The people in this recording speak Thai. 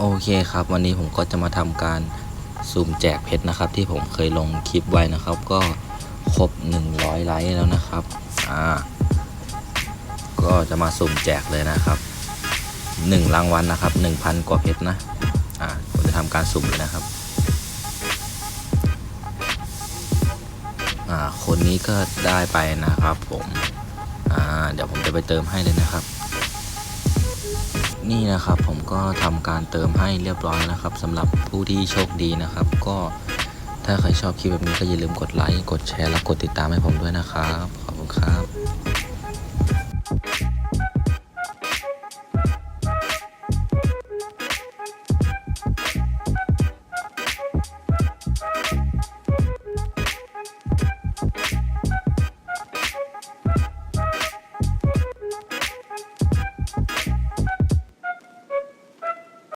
โอเคครับ วันนี้ผมก็จะมาทำการซูมแจกเพชรนะครับ ที่ผมเคยลงคลิปไว้นะครับ ก็ครบ 100 ไลค์แล้วนะครับอ่าก็จะมาสุ่มแจกเลยนะครับ1รางวัลนะครับ 1,000 กว่าเพชรนะอ่าผมจะทำการสุ่มเลยนะครับอ่าคนนี้ก็ได้ไปนะครับผมอ่าเดี๋ยวผมจะไปเติมให้เลยนะครับ นี่นะครับผมก็ทำการเติมให้เรียบร้อยนะครับสำหรับผู้ที่โชคดีนะครับ ก็ถ้าใครชอบคลิปแบบนี้ก็อย่าลืมกดไลค์กดแชร์และกดติดตามให้ผมด้วยนะครับ ขอบคุณครับ